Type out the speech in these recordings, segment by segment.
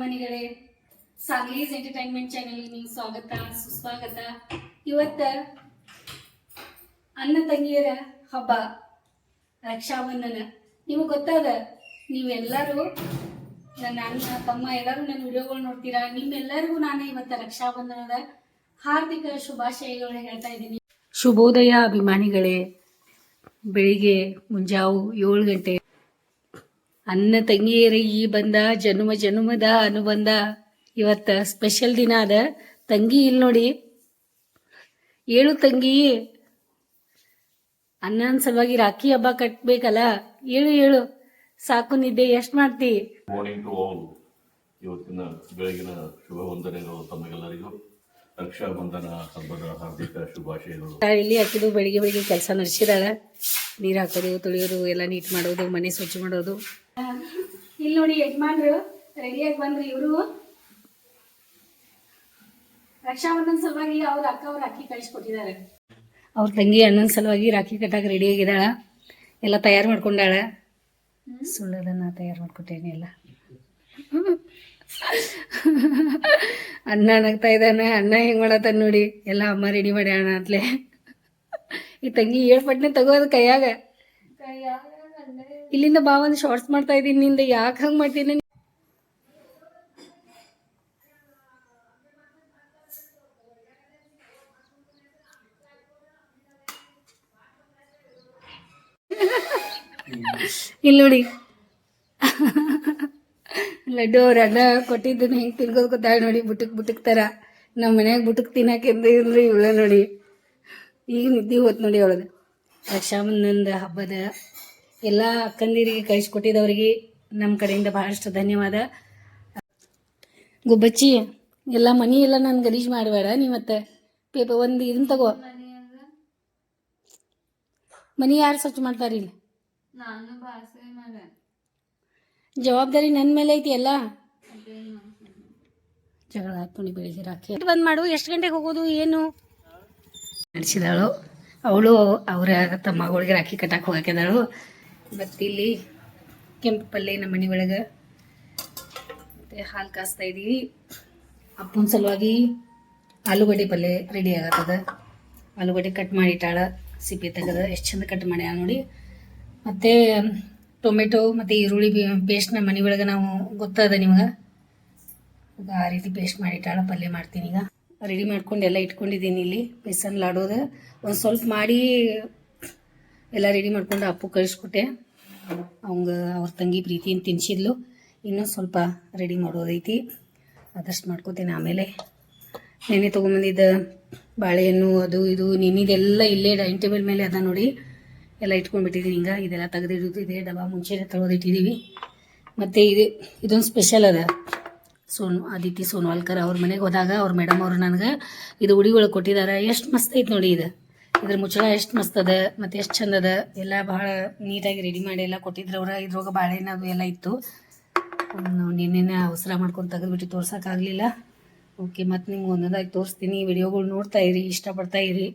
ಅಭಿಮಾನಿಗಳೇ ಸಾಗ್ಲೀಸ್ entertainment channel ನಿಮ್ಗೆ ಸ್ವಾಗತ, ಸುಸ್ವಾಗತ. ಇವತ್ತ ಅಣ್ಣ ತಂಗಿಯರ ಹಬ್ಬ, ರಕ್ಷಾಬಂಧನ. ನಿಮಗೆ ಗೊತ್ತಾದ, ನೀವೆಲ್ಲರೂ ನನ್ನ ಅಣ್ಣ, ತಮ್ಮ ಎಲ್ಲರೂ ನನ್ನ ವಿಡಿಯೋಗಳು ನೋಡ್ತೀರಾ? ನಿಮ್ಮೆಲ್ಲರಿಗೂ ನಾನು ಇವತ್ತು ರಕ್ಷಾಬಂಧನದ ಹಾರ್ದಿಕ ಶುಭಾಶಯಗಳು ಹೇಳ್ತಾ ಇದ್ದೀನಿ. ಶುಭೋದಯ ಅಭಿಮಾನಿಗಳೇ, ಬೆಳಿಗ್ಗೆ ಮುಂಜಾವು ಏಳು ಗಂಟೆ ಅನ್ನ ತಂಗಿಯರ ಈ ಬಂದ ಜನ್ಮ ಜನ್ಮದ ಅನುಬಂಧ ಇವತ್ತ ಸ್ಪೆಷಲ್ ದಿನ ಅದ. ತಂಗಿ ಇಲ್ಲಿ ನೋಡಿ. ಏಳು ತಂಗಿ. ಅಣ್ಣನ ಸಲುವಾಗಿ ರಾಖಿ ಹಬ್ಬ ಕಟ್ಬೇಕಲ್ಲ. ಏಳು ಏಳು. ಸಾಕು ನಿದ್ದೆ ಎಷ್ಟು ಮಾಡ್ತಿ? ಮಾರ್ನಿಂಗ್ ಟು ಆಲ್ ಇವತ್ತಿನ ಬೆಳಗಿನ ಶುಭ ವಂದನೆಗಳು ತಮಗೆಲ್ಲರಿಗೂ. ರಕ್ಷಾಬಂಧನ ಹಬ್ಬದ ಹಾರ್ದಿಕ ಶುಭಾಶಯಗಳು. ಇಲ್ಲಿ ಹಾಕಿದ್ದು ಬೆಳಿಗ್ಗೆ ಬೆಳಿಗ್ಗೆ ಕೆಲಸ ನಡೆಸಿದಾಳ. ನೀರು ಹಾಕೋದು ತೊಳೆಯೋದು ಎಲ್ಲ ನೀಟ್ ಮಾಡೋದು ಮನೆ ಸ್ವಚ್ಛ ಮಾಡೋದು. ಇಲ್ಲಿ ನೋಡಿ ಯಜಮಾನ್ರು ರೆಡಿಯಾಗಿ ಬಂದ್ರಿ ಇವರು. ರಕ್ಷಾಬಂಧನ ಸಲುವಾಗಿ ಅವ್ರ ಅಕ್ಕ ಅವ್ರ ಅಕ್ಕಿ ಕಳಿಸ್ಕೊಟ್ಟಿದ್ದಾರೆ. ಅವ್ರ ತಂಗಿ ಅಣ್ಣನ ಸಲುವಾಗಿ ರಾಖಿ ಕಟ್ಟಾಗ ರೆಡಿ ಆಗಿದ್ದಾಳ. ಎಲ್ಲ ತಯಾರು ಮಾಡ್ಕೊಂಡಾಳ. ಸುಳ್ಳದನ್ನ ತಯಾರು ಮಾಡ್ಕೊಟ್ಟೇನೆ ಎಲ್ಲ. ಅಣ್ಣ ನಗ್ತಾ ಇದ್ದಾನೆ ಅಣ್ಣ ಹೆಂಗ್ ಮಾಡತ್ತಾನ ನೋಡಿ. ಎಲ್ಲ ಅಮ್ಮ ರೆಡಿ ಮಾಡಿ ಅಣ್ಣ ಅಂತಲೇ ಈ ತಂಗಿ ಏಳ್ಪಟ್ನೆ ತಗೋದು ಕೈಯಾಗ. ಕೈಯಾಗ ಇಲ್ಲಿಂದ ಬಾ ಶಾರ್ಟ್ಸ್ ಮಾಡ್ತಾ ಇದ್ದೀನಿ, ನಿಂದ ಯಾಕೆ ಹಂಗೆ ಮಾಡ್ತೀನಿ? ಇಲ್ಲಿ ನೋಡಿ. ಲಡ್ಡು ಅವ್ರ ಅಣ್ಣ ಕೊಟ್ಟಿದ್ದನ್ನ ಹೆಂಗೆ ತಿನ್ಕೋದ್ ಗೊತ್ತಾಳ ನೋಡಿ, ಬುಟಕ್ ಬುಟಕ್ ತರ. ನಮ್ಮ ಮನ್ಯಾಗ ಬುಟಕ್ ತಿನ್ನಕೆ ಇಲ್ರಿ ಇವಳ ನೋಡಿ. ಈಗ ನಿದ್ದೆ ಹೋತ್ ನೋಡಿ ಅವಳದು. ರಕ್ಷಾಬಂಧನದ ಹಬ್ಬದ ಎಲ್ಲ ಅಕ್ಕಂದಿರಿಗೆ ಕಳಿಸ್ಕೊಟ್ಟಿದ್ದವರಿಗೆ ನಮ್ಮ ಕಡೆಯಿಂದ ಬಹಳಷ್ಟು ಧನ್ಯವಾದ. ಗುಬ್ಬಚ್ಚಿ ಎಲ್ಲ ಮನಿ ಎಲ್ಲ ನಾನು ಗಲೀಜ್ ಮಾಡಬೇಡ ನೀವತ್ತ ಮತ್ತೆ ಪೇಪರ್ ಒಂದು ಇದನ್ನ ತಗೋ. ಮನಿ ಯಾರು ಸ್ವಚ್ಛ ಮಾಡ್ತಾರ ಇಲ್ಲಿ? ನಾನು ಬಾಸೆ ಮಾಡ ಜವಾಬ್ದಾರಿ ನನ್ನ ಮೇಲೆ ಐತಿ ಎಲ್ಲ ಜಗಳ ಹಾಕೊಂಡು ಬೆಳಿಗ್ಗೆ ರಾಖಿ ಬಂದ್ ಮಾಡು ಎಷ್ಟು ಗಂಟೆಗೆ ಹೋಗೋದು ಏನು? ನಡೆಸಿದಾಳು. ಅವಳು ಅವರ ತಮ್ಮಗಳಿಗೆ ರಾಖಿ ಕಟ್ಟಕ್ಕೆ ಹೋಗಾಕಿದಾಳು ಮತ್ತು ಇಲ್ಲಿ ಕೆಂಪು ಪಲ್ಯ ನಮ್ಮ ಮನೆ ಒಳಗೆ ಮತ್ತು ಹಾಲು ಕಾಸ್ತಾ ಇದ್ದೀವಿ ಅಪ್ಪನ ಸಲುವಾಗಿ ಆಲೂಗಡ್ಡೆ ಪಲ್ಯ ರೆಡಿ ಆಗತ್ತದ. ಆಲೂಗಡ್ಡೆ ಕಟ್ ಮಾಡಿ ಇಟ್ಟಾಳ, ಸಿಪ್ಪೆ ತೆಗೆದ ಎಷ್ಟು ಚಂದ ಕಟ್ ಮಾಡ್ಯಾಳ ನೋಡಿ. ಮತ್ತು ಟೊಮೆಟೊ ಮತ್ತು ಈರುಳ್ಳಿ ಪೇಸ್ಟ್ ನಮ್ಮ ಮನೆ ಒಳಗೆ ನಾವು ಗೊತ್ತದ ನಿಮ್ಗೆ? ಈಗ ಆ ರೀತಿ ಪೇಸ್ಟ್ ಮಾಡಿಟ್ಟಾಳ ಪಲ್ಯ ಮಾಡ್ತೀನಿ ಈಗ. ರೆಡಿ ಮಾಡ್ಕೊಂಡು ಎಲ್ಲ ಇಟ್ಕೊಂಡಿದ್ದೀನಿ ಇಲ್ಲಿ ಬೇಸನ್ ಲಾಡೋದು ಒಂದು ಸ್ವಲ್ಪ ಮಾಡಿ ಎಲ್ಲ ರೆಡಿ ಮಾಡ್ಕೊಂಡು ಅಪ್ಪು ಕಳಿಸ್ಕೊಟ್ಟೆ. ಅವಂಗ, ಅವ್ರ ತಂಗಿ ಪ್ರೀತಿಯನ್ನು ತಿನ್ಸಿದ್ಲು. ಇನ್ನೂ ಸ್ವಲ್ಪ ರೆಡಿ ಮಾಡೋದೈತಿ. ಅದಷ್ಟು ಮಾಡ್ಕೋತೀನಿ ಆಮೇಲೆ. ನೆನೆ ತೊಗೊಂಬಂದಿದ್ದ ಬಾಳೆಹಣ್ಣು, ಅದು ಇದು, ನಿನ್ನಿದೆಲ್ಲ ಇಲ್ಲೇ ಡೈನಿಂಗ್ ಟೇಬಲ್ ಮೇಲೆ ಅದ ನೋಡಿ. ಎಲ್ಲ ಇಟ್ಕೊಂಡ್ಬಿಟ್ಟಿದ್ದೀನಿ ಹಿಂಗೆ. ಇದೆಲ್ಲ ತೆಗೆದಿಡೋದು ಇದೆ ಡಬ್ಬ ಮುಂಚೆನೇ ಮತ್ತು ಇದು, ಇದೊಂದು ಸ್ಪೆಷಲ್ ಅದ. ಸೋನು, ಆದಿತ್ಯ ಸೋನ್ವಾಲ್ಕರ್ ಅವ್ರ ಮನೆಗೆ ಹೋದಾಗ ಅವ್ರ ಮೇಡಮ್ ಅವರು ನನಗೆ ಇದು ಉಡಿ ಒಳಗೆ ಕೊಟ್ಟಿದ್ದಾರೆ ಎಷ್ಟು ಮಸ್ತ್ ಐತೆ ನೋಡಿ ಇದು. ಇದ್ರ ಮುಚ್ಚಳ ಎಷ್ಟು ಮಸ್ತ್ ಅದ ಮತ್ತು ಎಷ್ಟು ಚಂದ ಅದ, ಎಲ್ಲ ಭಾಳ ನೀಟಾಗಿ ರೆಡಿ ಮಾಡಿ ಎಲ್ಲ ಕೊಟ್ಟಿದ್ರು ಅವ್ರ ಇದ್ರೊಳಗೆ ಬಾಳೆಹಣ್ಣು ಅದು ಎಲ್ಲ ಇತ್ತು. ನಾವು ನಿನ್ನೆ ಅವಸರ ಮಾಡ್ಕೊಂಡು ತೆಗೆದ್ಬಿಟ್ಟು ತೋರ್ಸೋಕ್ಕಾಗಲಿಲ್ಲ ಓಕೆ ಮತ್ತು ನಿಮ್ಗೆ ಒಂದೊಂದಾಗಿ ತೋರಿಸ್ತೀನಿ, ವಿಡಿಯೋಗಳು ನೋಡ್ತಾ ಇರಿ, ಇಷ್ಟಪಡ್ತಾ ಇರಿ.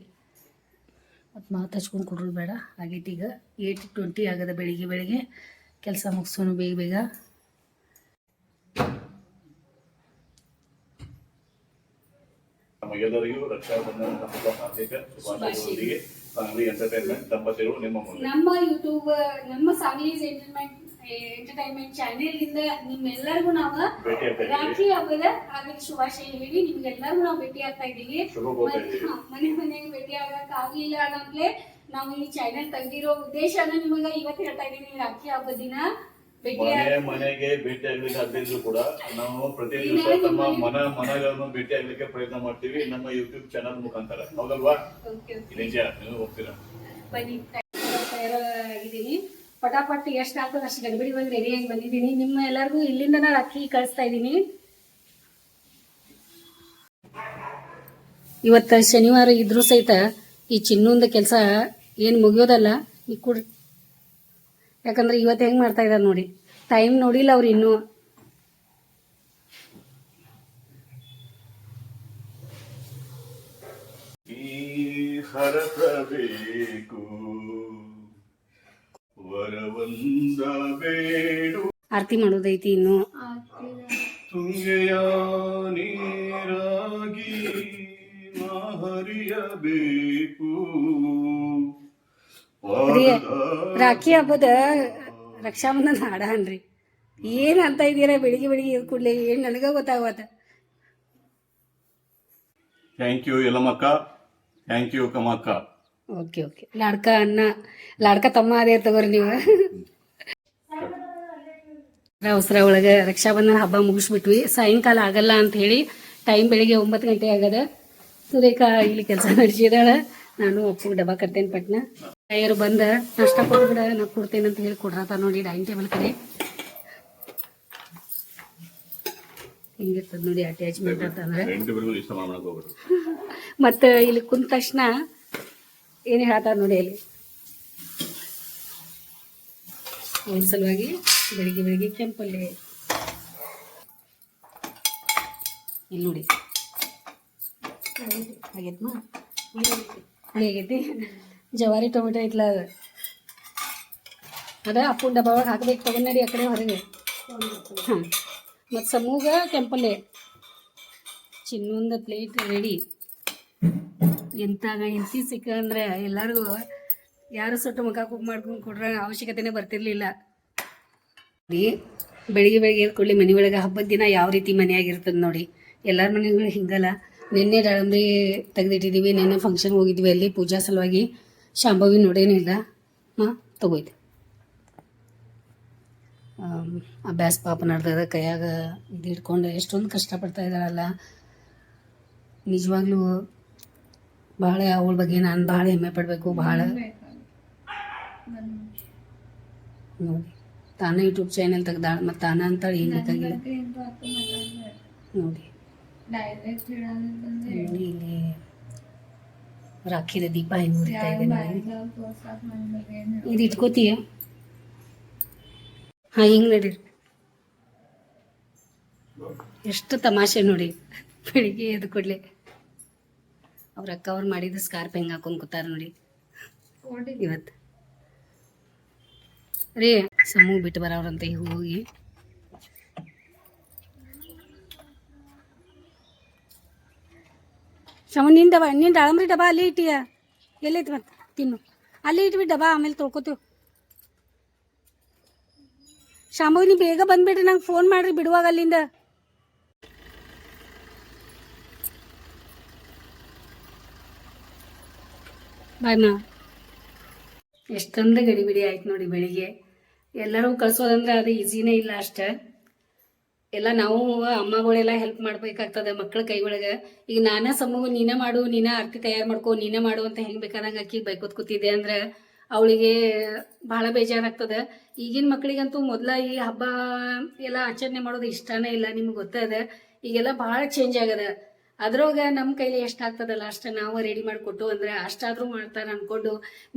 ಮತ್ತು ಮಾತು ಹಚ್ಕೊಂಡು ಕೊಡ್ರು ಬೇಡ, ಆಗೈತೆ ಈಗ. ಏಯ್ಟ್ ಟ್ವೆಂಟಿ ಆಗದ ಬೆಳಿಗ್ಗೆ ಬೆಳಿಗ್ಗೆ. ಕೆಲಸ ಮುಗಿಸೋನು ಬೇಗ ಬೇಗ. ನಮಗೆಲ್ಲರಿಗೂ ರಕ್ಷಾಬಂಧನ ಹಬ್ಬದ ಹಾರ್ದಿಕ ಶುಭಾಶಯಗಳೊಂದಿಗೆ ಫ್ಯಾಮಿಲಿ ಎಂಟರ್ಟೈನ್ಮೆಂಟ್ ದಂಪತಿಗಳು ನಿಮ್ಮ ಮುಂದೆ ನಮ್ಮ ಯೂಟ್ಯೂಬ್ ನಮ್ಮ ಫ್ಯಾಮಿಲಿ ಎಂಟರ್ಟೈನ್ಮೆಂಟ್ ಎಂಟರ್ಟೈನ್ಮೆಂಟ್ ಚಾನೆಲ್ ಇಂದ ನಿಮ್ಮೆಲ್ಲರಿಗೂ ನಾವು ರಾಖಿ ಹಬ್ಬದ ಹಾಗೆ ಶುಭಾಶಯ ಹೇಳಿ ನಿಮ್ಗೆಲ್ಲರಿಗೂ ನಾವು ಭೇಟಿ ಆಗ್ತಾ ಇದ್ದೀವಿ. ಮನೆ ಮನೆಗೆ ಭೇಟಿ ಆಗಕ್ ಆಗ್ಲಿಲ್ಲ ಅನ್ನೋದ್ಲೆ ನಾವು ಈ ಚಾನೆಲ್ ತೆಗ್ದಿರೋ ಉದ್ದೇಶನ ನಿಮಗೆ ಇವತ್ತು ಹೇಳ್ತಾ ಇದ್ದೀನಿ. ರಾಖಿ ಹಬ್ಬದ ದಿನ ಮನೆ ಮನೆಗೆ ಭೇಟಿ ಆಗ್ಲಿಕ್ಕೆ ಆಗದಿದ್ರು ಕೂಡ ನಾವು ಪ್ರತಿ ದಿವಸ ತಮ್ಮ ಮನ ಮನಗಳನ್ನು ಭೇಟಿ ಆಗ್ಲಿಕ್ಕೆ ಪ್ರಯತ್ನ ಮಾಡ್ತೀವಿ. ನಮ್ಮ ಯೂಟ್ಯೂಬ್ ಚಾನಲ್ ಮುಖಾಂತರ. ಹೌದಲ್ವಾ? ನೀವು ಹೋಗ್ತೀರಾ? ತಯಾರಾಗಿದ್ದೀನಿ ಪಟಾಪಟ್ ಎಷ್ಟು ಆಗ್ತದೆ ಅಷ್ಟು ಗಡಿಬಿಡಿ ಬಂದು ಆಗಿ ಬಂದಿದ್ದೀನಿ. ನಿಮ್ಮ ಎಲ್ಲರಿಗೂ ಇಲ್ಲಿಂದ ನಾನು ಅಕ್ಕಿ ಕಳಿಸ್ತಾ ಇದ್ದೀನಿ. ಇವತ್ತು ಶನಿವಾರ ಇದ್ರೂ ಸಹಿತ ಈ ಚಿನ್ನೊಂದ ಕೆಲಸ ಏನು ಮುಗಿಯೋದಲ್ಲ ಈ ಕೂಡ ಯಾಕಂದ್ರೆ ಇವತ್ತು ಹೆಂಗೆ ಮಾಡ್ತಾ ಇದ್ದಾರೆ ನೋಡಿ. ಟೈಮ್ ನೋಡಿಲ್ಲ ಅವ್ರು ಇನ್ನೂ. ಆರತಿ ಮಾಡೋದೈತಿ ಇನ್ನು. ತುಂಗೆಯ ನೀರಾಗಿ ನಾ ರಾಖಿ ಹಬ್ಬದ ರಕ್ಷಾಬಂಧನ ಹಾಡ ಅನ್ರಿ ಏನ್ ಅಂತ ಇದ್ದೀರಾ ಬೆಳಿಗ್ಗೆ ಬೆಳಿಗ್ಗೆ ಇದ್ ಕೂಡ್ಲೆ ಏನ್ ನನಗ ಗೊತ್ತಾಗವತ್ತ. ಥ್ಯಾಂಕ್ ಯು ಯಲಮಕ್ಕ ಥ್ಯಾಂಕ್ ಯು ಕಮಕ್ಕ ಓಕೆ ಓಕೆ. ಲಾಡ್ಕ ಅನ್ನ ಲಾಡ್ಕ ತಮ್ಮ ಅದೇ ತಗೋರಿ ನೀವು. ಅವಸರ ಒಳಗೆ ರಕ್ಷಾಬಂಧನ ಹಬ್ಬ ಮುಗಿಸ್ಬಿಟ್ವಿ. ಸಾಯಂಕಾಲ ಆಗಲ್ಲ ಅಂತ ಹೇಳಿ ಟೈಮ್ ಬೆಳಿಗ್ಗೆ ಒಂಬತ್ತು ಗಂಟೆ ಆಗದ. ಸುರೇಖಾ ಇಲ್ಲಿ ಕೆಲಸ ನಡೆಸಿದಾಳ. ನಾನು ಅಪ್ಪು ಡಬ್ಬ ಕಟ್ತೇನೆ ಪಟ್ನ. ತಾಯಿಯರು ಬಂದ ನಾಷ್ಟ ಕೊಡ್ಬಿಡ ನಾ ಕೊಡ್ತೇನೆ ಅಂತ ಹೇಳಿ ಕೊಡ್ರತ ನೋಡಿ ಡೈನಿಂಗ್ ಟೇಬಲ್ ಕಡೆ. ಹಿಂಗಿರ್ತದ ನೋಡಿ ಅಟ್ಯಾಚ್ಮೆಂಟ್ ಅಂತಂದ್ರೆ ಮತ್ತ ಇಲ್ಲಿ ಕುಂತ ತಕ್ಷಣ ಏನು ಹೇಳ್ತಾರ ನೋಡಿ ಅಲ್ಲಿ? ಒಂದ್ ಸಲುವಾಗಿ ಬೆಳಿಗ್ಗೆ ಬೆಳಿಗ್ಗೆ ಕೆಂಪಲ್ಲಿ. ಇಲ್ಲಿ ನೋಡಿ. ಆಗೈತಮ್ಮ ಹೇಗೈತಿ? ಆಗೈತಿ ಜವಾರಿ ಟೊಮೆಟೊ ಇಟ್ಲ ಅದು. ಅದ ಅಪ್ಪು ಡಬ್ಬ ಒಳಗೆ ಹಾಕ್ಬೇಕು ಆ ಕಡೆ ಹೊರಗೆ. ಹಾಂ ಮತ್ತು ಸಮೂಗ ಕೆಂಪಲ್ಲೆ ಚಿನ್ನೊಂದು ಪ್ಲೇಟ್ ರೆಡಿ. ಎಂತಾಗ ಇಂತಿ ಸಿಕ್ಕ ಅಂದರೆ ಎಲ್ಲರಿಗೂ ಯಾರು ಸೊಟ್ಟು ಮುಖ ಕುಕ್ ಮಾಡ್ಕೊಂಡು ಕೊಡ್ರ ಅವಶ್ಯಕತೆನೇ ಬರ್ತಿರ್ಲಿಲ್ಲ. ಬೆಳಿಗ್ಗೆ ಬೆಳಿಗ್ಗೆ ಕೂಡಲೇ ಮನೆ ಒಳಗೆ ಹಬ್ಬದ ದಿನ ಯಾವ ರೀತಿ ಮನೆಯಾಗಿರ್ತದೆ ನೋಡಿ. ಎಲ್ಲರ ಮನೆಗಳು ಹಿಂಗಲ್ಲ. ನಿನ್ನೆ ದಾಳಂಬ್ರಿ ತೆಗೆದಿಟ್ಟಿದ್ದೀವಿ ನಿನ್ನೆ ಫಂಕ್ಷನ್ ಹೋಗಿದ್ವಿ ಅಲ್ಲಿ ಪೂಜಾ ಸಲುವಾಗಿ. ಶಾಂಭವಿ ನೋಡೇನಿಲ್ಲ ಹಾಂ ತಗೋಯ್ತು. ಅಭ್ಯಾಸ ಪಾಪ ನಡೆದ ಕೈಯಾಗ ಇದು ಹಿಡ್ಕೊಂಡು ಎಷ್ಟೊಂದು ಕಷ್ಟಪಡ್ತಾ ಇದ್ದಾಳಲ್ಲ. ನಿಜವಾಗ್ಲೂ ಭಾಳ ಅವಳ ಬಗ್ಗೆ ನಾನು ಭಾಳ ಹೆಮ್ಮೆ ಪಡಬೇಕು ಭಾಳ ನೋಡಿ ತಾನೇ ಯೂಟ್ಯೂಬ್ ಚಾನೆಲ್ ತೆಗ್ದಾಳ ಮತ್ತು ತಾನ ಅಂತಾಳೆ ಏನು ಬೇಕಾಗಿಲ್ಲ. ನೋಡಿ. ಡೈರೆಕ್ಟ್ ಹೇಳೋದಂದ್ರೆ ನೋಡಿ ಇಲ್ಲಿ. ರಾಖಿದ ದೀಪ ಹೆಂಗೆ ಉರಿತಾ ಇದೆ ನೋಡಿ. ಇದು ಇಟ್ಕೋತೀಯ? ಹಾಂ ಹಿಂಗೆ ನಡೀರಿ ಎಷ್ಟು ತಮಾಷೆ ನೋಡಿ. ಬೆಳಿಗ್ಗೆ ಎದ್ದು ಕೊಡ್ಲಿ. ಅವ್ರ ಅಕ್ಕ ಅವ್ರು ಮಾಡಿದ ಸ್ಕಾರ್ಪ್ ಹೆಂಗೆ ಹಾಕೊಂಡ್ ಕೂತಾರ ನೋಡಿ. ಇವತ್ತು. ರೀ ಸಮೂಹ ಬಿಟ್ಟು ಬರೋರಂತ ಹೋಗಿ. ಶಮ ನಿನ್ನ ಡಬ್ಬ ನಿನ್ನ ದಾಳಂಬ್ರಿ ಡಬ್ಬ ಅಲ್ಲಿ ಇಟ್ಟಿಯ. ಎಲ್ಲೈತಿ ಮತ್ತೆ? ತಿನ್ನು. ಅಲ್ಲಿ ಇಟ್ಬಿಟ್ಟು ಡಬ್ಬ ಆಮೇಲೆ ತೊಳ್ಕೊತೀವಿ ಶಾಂಭವಿ ನೀವು ಬೇಗ ಬಂದ್ಬಿಡ್ರಿ, ನಂಗೆ ಫೋನ್ ಮಾಡ್ರಿ ಬಿಡುವಾಗ ಅಲ್ಲಿಂದ. ಬಾಯ್ ಗಡಿಬಿಡಿ ಆಯ್ತು ನೋಡಿ ಬೆಳಿಗ್ಗೆ. ಎಲ್ಲರೂ ಕಳ್ಸೋದಂದ್ರೆ ಅದು ಈಸಿನೇ ಇಲ್ಲ ಅಷ್ಟೇ. ಎಲ್ಲ ನಾವು ಅಮ್ಮಗಳೆಲ್ಲ ಹೆಲ್ಪ್ ಮಾಡ್ಬೇಕಾಗ್ತದೆ ಮಕ್ಳ ಒಳಗ ಈಗ ನಾನೇ ಸಮೂಹ ನೀನ ಮಾಡು, ನೀನ ಆರತಿ ತಯಾರು ಮಾಡ್ಕೊ, ನೀನ ಮಾಡು ಅಂತ ಹೆಂಗೆ ಬೇಕಾದಂಗೆ ಅಕ್ಕಿ ಬೈಕೋತ್ ಕೂತಿದ್ದೆ ಅಂದ್ರೆ ಅವಳಿಗೆ ಭಾಳ ಬೇಜಾರಾಗ್ತದೆ. ಈಗಿನ ಮಕ್ಕಳಿಗಂತೂ ಮೊದಲ ಈ ಹಬ್ಬ ಎಲ್ಲ ಆಚರಣೆ ಮಾಡೋದು ಇಷ್ಟನೇ ಇಲ್ಲ, ನಿಮ್ಗೆ ಗೊತ್ತದ ಈಗೆಲ್ಲ ಭಾಳ ಚೇಂಜ್ ಆಗದ. ಅದ್ರೊಳಗೆ ನಮ್ಮ ಕೈಲಿ ಎಷ್ಟಾಗ್ತದಲ್ಲ ಅಷ್ಟು ನಾವು ರೆಡಿ ಮಾಡಿಕೊಟ್ಟು ಅಂದ್ರೆ ಅಷ್ಟಾದರೂ ಮಾಡ್ತಾರೆ ಅನ್ಕೊಂಡು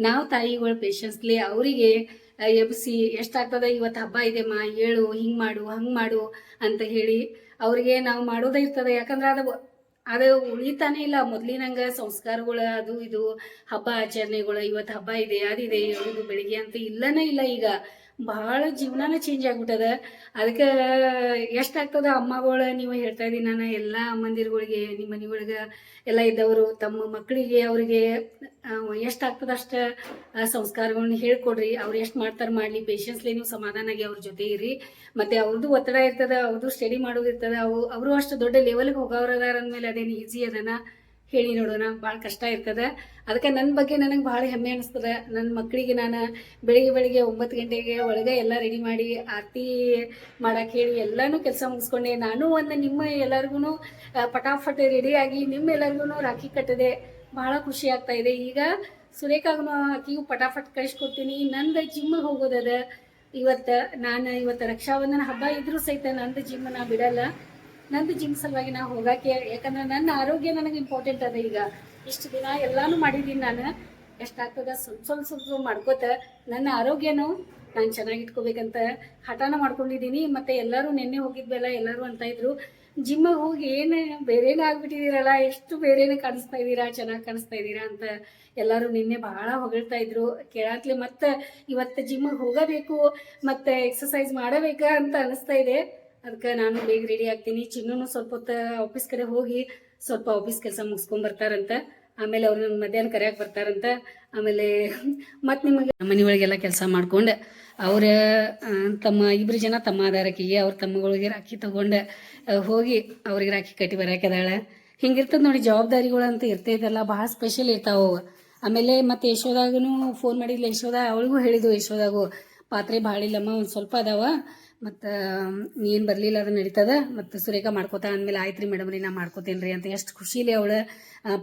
ನಾವು ತಾಯಿಗಳ ಪೇಷನ್ಸ್ಲಿ ಅವರಿಗೆ ಎಬ್ಸಿ, ಎಷ್ಟಾಗ್ತದೆ? ಇವತ್ತು ಹಬ್ಬ ಇದೆಮ್ಮ ಹೇಳು, ಹಿಂಗೆ ಮಾಡು, ಹಂಗೆ ಮಾಡು ಅಂತ ಹೇಳಿ ಅವ್ರಿಗೆ ನಾವು ಮಾಡೋದೇ ಇರ್ತದೆ. ಯಾಕಂದ್ರೆ ಅದು ಅದು ಉಳಿತಾನೆ ಇಲ್ಲ. ಮೊದ್ಲಿನಂಗ ಸಂಸ್ಕಾರಗಳು ಅದು ಇದು, ಹಬ್ಬ ಆಚರಣೆಗಳು, ಇವತ್ತು ಹಬ್ಬ ಇದೆ, ಅದಿದೆ ಹೇಳೋದು ಬೆಳಿಗ್ಗೆ ಅಂತ ಇಲ್ಲನೇ ಇಲ್ಲ ಈಗ. ಭಾಳ ಜೀವನನೇ ಚೇಂಜ್ ಆಗ್ಬಿಟ್ಟದ. ಅದಕ್ಕೆ ಎಷ್ಟಾಗ್ತದ ಅಮ್ಮಗಳು ನೀವು ಹೇಳ್ತಾ ಇದ್ದೀನಿ ನಾನು, ಎಲ್ಲ ಅಮ್ಮಂದಿರುಗಳಿಗೆ ನಿಮ್ಮ ಮನೆಯೊಳಗೆ ಎಲ್ಲ ಇದ್ದವರು, ತಮ್ಮ ಮಕ್ಕಳಿಗೆ ಅವರಿಗೆ ಎಷ್ಟಾಗ್ತದ ಅಷ್ಟು ಸಂಸ್ಕಾರಗಳನ್ನ ಹೇಳ್ಕೊಡ್ರಿ. ಅವ್ರು ಎಷ್ಟು ಮಾಡ್ತಾರೆ ಮಾಡಲಿ ಪೇಷನ್ಸ್ಲಿ ನೀವು ಸಮಾಧಾನಾಗಿ ಅವ್ರ ಜೊತೆ ಇರಿ. ಮತ್ತೆ ಅವ್ರದ್ದು ಒತ್ತಡ ಇರ್ತದ ಅವ್ರದ್ದು ಸ್ಟಡಿ ಮಾಡೋದು ಇರ್ತದ, ಅವು, ಅವರು ಅಷ್ಟು ದೊಡ್ಡ ಲೆವೆಲ್ಗೆ ಹೋಗೋರದಾರ ಅಂದಮೇಲೆ ಅದೇನು ಈಸಿ ಅದನ? ಹೇಳಿ ನೋಡೋಣ ಭಾಳ ಕಷ್ಟ ಇರ್ತದೆ. ಅದಕ್ಕೆ ನನ್ನ ಬಗ್ಗೆ ನನಗೆ ಭಾಳ ಹೆಮ್ಮೆ ಅನಿಸ್ತದೆ. ನನ್ನ ಮಕ್ಕಳಿಗೆ ನಾನು ಬೆಳಿಗ್ಗೆ ಬೆಳಿಗ್ಗೆ ಒಂಬತ್ತು ಗಂಟೆಗೆ ಒಳಗೆ ಎಲ್ಲ ರೆಡಿ ಮಾಡಿ ಆರತಿ ಮಾಡಕ್ಕೆ ಹೇಳಿ ಎಲ್ಲನೂ ಕೆಲಸ ಮುಗಿಸ್ಕೊಂಡೆ. ನಾನು ಒಂದು ನಿಮ್ಮ ಎಲ್ಲರಿಗೂ ಪಟಾಫಟ್ ರೆಡಿಯಾಗಿ ನಿಮ್ಮ ಎಲ್ಲರಿಗೂ ರಾಖಿ ಕಟ್ಟಿದೆ. ಭಾಳ ಖುಷಿ ಆಗ್ತಾ ಇದೆ. ಈಗ ಸುರೇಖಾಗೂ ಆಕಿಗೂ ಪಟಾಫಟ್ ಕಳಿಸ್ಕೊಡ್ತೀನಿ. ನಂದು ಜಿಮ್ಮಿಗೆ ಹೋಗೋದದ. ಇವತ್ತು ನಾನು ಇವತ್ತು ರಕ್ಷಾಬಂಧನ ಹಬ್ಬ ಇದ್ರೂ ಸಹಿತ ನಂದು ಜಿಮ್ ನಾ ಬಿಡಲ್ಲ. ನಂದು ಜಿಮ್ ಸಲುವಾಗಿ ನಾ ಹೋಗಕ್ಕೆ ಯಾಕಂದ್ರೆ ನನ್ನ ಆರೋಗ್ಯ ನನಗೆ ಇಂಪಾರ್ಟೆಂಟ್ ಅದ ಈಗ. ಇಷ್ಟು ದಿನ ಎಲ್ಲಾನು ಮಾಡಿದ್ದೀನಿ ನಾನು. ಎಷ್ಟಾಗ್ತದ ಸ್ವಲ್ಪ ಸ್ವಲ್ಪ ಸ್ವಲ್ಪ ಮಾಡ್ಕೋತ ನನ್ನ ಆರೋಗ್ಯನೂ ನಾನು ಚೆನ್ನಾಗಿ ಇಟ್ಕೋಬೇಕಂತ ಹಠನ ಮಾಡ್ಕೊಂಡಿದ್ದೀನಿ ಮತ್ತೆ ಎಲ್ಲರೂ ನಿನ್ನೆ ಹೋಗಿದ್ವಲ್ಲ, ಎಲ್ಲರೂ ಅಂತ ಇದ್ರು. ಜಿಮ್ಮಿಗೆ ಹೋಗಿ ಏನು ಬೇರೆನೇ ಆಗ್ಬಿಟ್ಟಿದ್ದೀರಲ್ಲ ಎಷ್ಟು ಬೇರೆನೇ ಕಾಣಿಸ್ತಾ ಇದ್ದೀರಾ, ಚೆನ್ನಾಗಿ ಕಾಣಿಸ್ತಾ ಇದ್ದೀರಾ ಅಂತ ಎಲ್ಲರೂ ನಿನ್ನೆ ಬಹಳ ಹೊಗಳ್ತಾ ಇದ್ರು. ಕೇಳಾತ್ಲೆ ಮತ್ತೆ ಇವತ್ತು ಜಿಮ್ಮಿಗೆ ಹೋಗಬೇಕು, ಮತ್ತೆ ಎಕ್ಸಸೈಸ್ ಮಾಡಬೇಕಾ ಅಂತ ಅನಿಸ್ತಾ ಇದೆ. ಅದಕ್ಕೆ ನಾನು ಬೇಗ ರೆಡಿ ಆಗ್ತೀನಿ. ಚಿನ್ನೂ ಸ್ವಲ್ಪ ಹೊತ್ತು ಆಫೀಸ್ ಕಡೆ ಹೋಗಿ ಸ್ವಲ್ಪ ಆಫೀಸ್ ಕೆಲಸ ಮುಗಿಸ್ಕೊಂಡ್ ಬರ್ತಾರಂತ. ಆಮೇಲೆ ನನ್ನ ಮಧ್ಯಾಹ್ನ ಕರೆಯಕ್ಕೆ ಬರ್ತಾರಂತ. ಆಮೇಲೆ ಮತ್ತೆ ನಿಮಗೆ ಮನೆ ಒಳಗೆಲ್ಲ ಕೆಲಸ ಮಾಡ್ಕೊಂಡು. ಅವರ ತಮ್ಮ ಇಬ್ರು ಜನ ತಮ್ಮ ಅದಾರಕಿಗೆ ಅವ್ರ ತಮ್ಮಗಳಿಗೆ ರಾಖಿ ತಗೊಂಡು ಹೋಗಿ ಅವ್ರಿಗೆ ರಾಖಿ ಕಟ್ಟಿ ಬರಾಕದಾಳೆ ಹಿಂಗಿರ್ತದ ನೋಡಿ ಜವಾಬ್ದಾರಿಗಳು ಅಂತ ಇರ್ತೈತಲ್ಲ ಭಾಳ ಸ್ಪೆಷಲ್ ಇರ್ತಾವ. ಆಮೇಲೆ ಮತ್ತೆ ಯಶೋದಾಗನು ಫೋನ್ ಮಾಡಿದ್ಲ. ಯಶೋದ, ಅವಳಿಗೂ ಹೇಳಿದ್ವು ಯಶೋದಾಗು, ಪಾತ್ರೆ ಭಾಳ ಇಲ್ಲಮ್ಮ, ಒಂದು ಸ್ವಲ್ಪ ಅದಾವ. ಮತ್ತು ಏನು ಬರಲಿಲ್ಲ ಅದು ನಡೀತದ, ಮತ್ತು ಸುರೇಖ ಮಾಡ್ಕೋತಾ ಅಂದಮೇಲೆ ಆಯ್ತು ರೀ ಮೇಡಮ್ ರೀ, ನಾ ಮಾಡ್ಕೋತೇನೆ ರೀ ಅಂತ ಎಷ್ಟು ಖುಷಿಲಿ ಅವಳು